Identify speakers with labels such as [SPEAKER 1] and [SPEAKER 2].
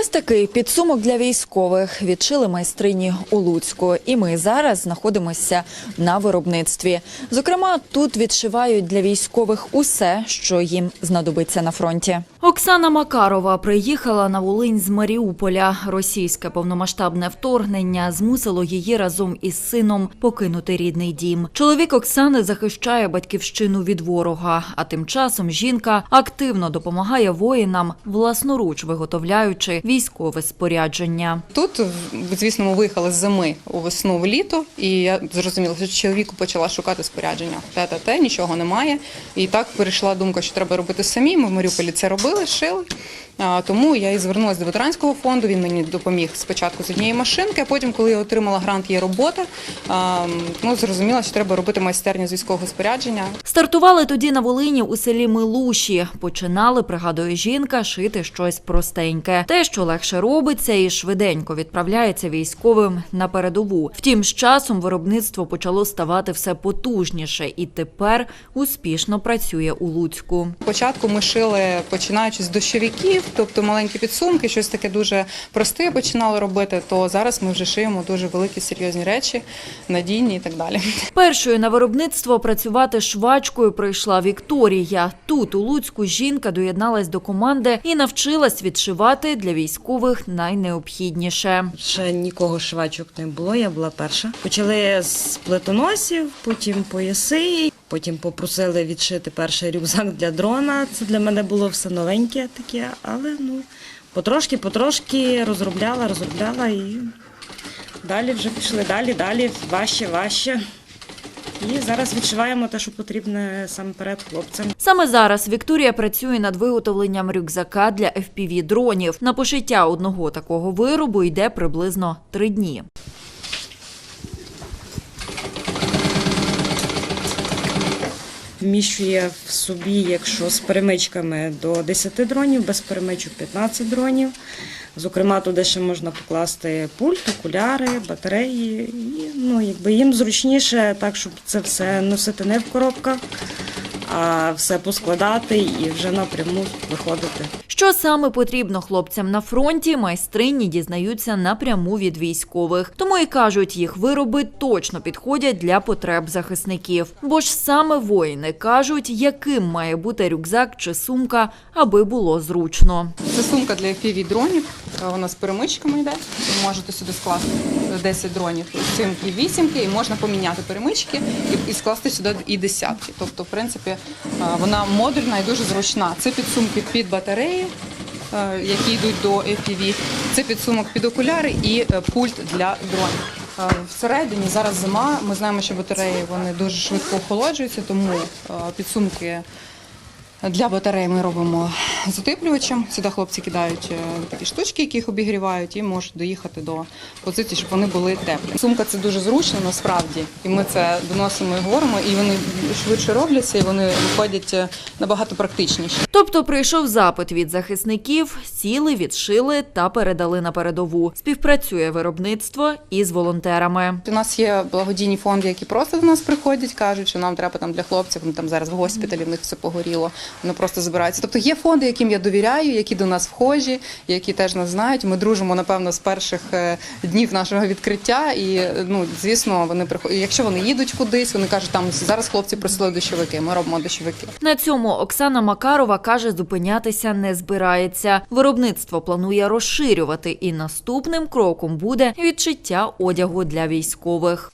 [SPEAKER 1] Ось такий підсумок для військових відшили майстрині у Луцьку. І ми зараз знаходимося на виробництві. Зокрема, тут відшивають для військових усе, що їм знадобиться на фронті. Оксана Макарова приїхала на Волинь з Маріуполя. Російське повномасштабне вторгнення змусило її разом із сином покинути рідний дім. Чоловік Оксани захищає батьківщину від ворога. А тим часом жінка активно допомагає воїнам, власноруч виготовляючи військове спорядження.
[SPEAKER 2] Тут, звісно, ми виїхали з зими у весну в літо, і я зрозуміла, що чоловіку почала шукати спорядження. Те та те, нічого немає. І так перейшла думка, що треба робити самі. Ми в Маріуполі це робили, шили. Тому я і звернулася до ветеранського фонду. Він мені допоміг спочатку з однієї машинки, а потім, коли я отримала грант, є робота. Ну зрозуміла, що треба робити майстерню з військового спорядження.
[SPEAKER 1] Стартували тоді на Волині у селі Милуші. Починали, пригадує жінка, шити щось простеньке. Те, що легше робиться і швиденько відправляється військовим на передову. Втім, з часом виробництво почало ставати все потужніше і тепер успішно працює у Луцьку.
[SPEAKER 2] Спочатку ми шили, починаючи з дощовиків, тобто маленькі підсумки, щось таке дуже просте починали робити. То зараз ми вже шиємо дуже великі серйозні речі, надійні і так далі.
[SPEAKER 1] Першою на виробництво працювати швачкою прийшла Вікторія. Тут у Луцьку жінка доєдналась до команди і навчилась відшивати для військових найнеобхідніше.
[SPEAKER 3] Ще нікого швачок не було, я була перша. Почали з плетоносів, потім пояси, потім попросили відшити перший рюкзак для дрона. Це для мене було все новеньке таке, але ну потрошки, потрошки розробляла, розробляла і далі вже пішли далі, далі, важче, важче. І зараз відшиваємо те, що потрібне саме перед хлопцям.
[SPEAKER 1] Саме зараз Вікторія працює над виготовленням рюкзака для fpv дронів. На пошиття одного такого виробу йде приблизно три дні.
[SPEAKER 3] Вміщує в собі, якщо з перемичками до 10 дронів, без перемичок 15 дронів. Зокрема, туди ще можна покласти пульт, окуляри, батареї. І, ну, якби їм зручніше, так, щоб це все носити не в коробках, все поскладати і вже напряму виходити.
[SPEAKER 1] Що саме потрібно хлопцям на фронті, майстрині дізнаються напряму від військових. Тому і кажуть, їх вироби точно підходять для потреб захисників. Бо ж саме воїни кажуть, яким має бути рюкзак чи сумка, аби було зручно.
[SPEAKER 2] Це сумка для fpv дронів. Е, Вона з перемичками йде. Ви можете сюди скласти 10 дронів, сімки, вісімки, і можна поміняти перемички і, і скласти сюди і десятки. Тобто, в принципі, е, вона модульна і дуже зручна. Це підсумки під батареї. е, Які йдуть до FPV. Це підсумок під окуляри і пульт для дронів. Всередині зараз зима. Ми знаємо, що батареї вони дуже швидко охолоджуються, тому підсумки для батареї ми робимо з утеплювачем. Сюди хлопці кидають е, такі штучки, які їх обігрівають, і можуть доїхати до позиції, щоб вони були теплі. Сумка це дуже зручно насправді, і ми це доносимо і говоримо, і вони швидше робляться, і вони виходять е, набагато практичніші.
[SPEAKER 1] Тобто прийшов запит від захисників, сіли, відшили та передали на передову. Співпрацює виробництво із волонтерами.
[SPEAKER 2] У нас є благодійні фонди, які просто до нас приходять, кажуть, що нам треба там для хлопців. Вони там зараз в госпіталі, в них все погоріло. Вони просто збираються. Тобто є фонди, яким я довіряю, які до нас вхожі, які теж нас знають. Ми дружимо напевно з перших е, днів нашого відкриття. І е, ну звісно, вони приходять. Якщо вони їдуть кудись, вони кажуть, там зараз хлопці просили дощовики. Ми робимо дощовики.
[SPEAKER 1] На цьому Оксана Макарова каже, зупинятися не збирається. Виробництво планує розширювати, і наступним кроком буде відшиття одягу для військових.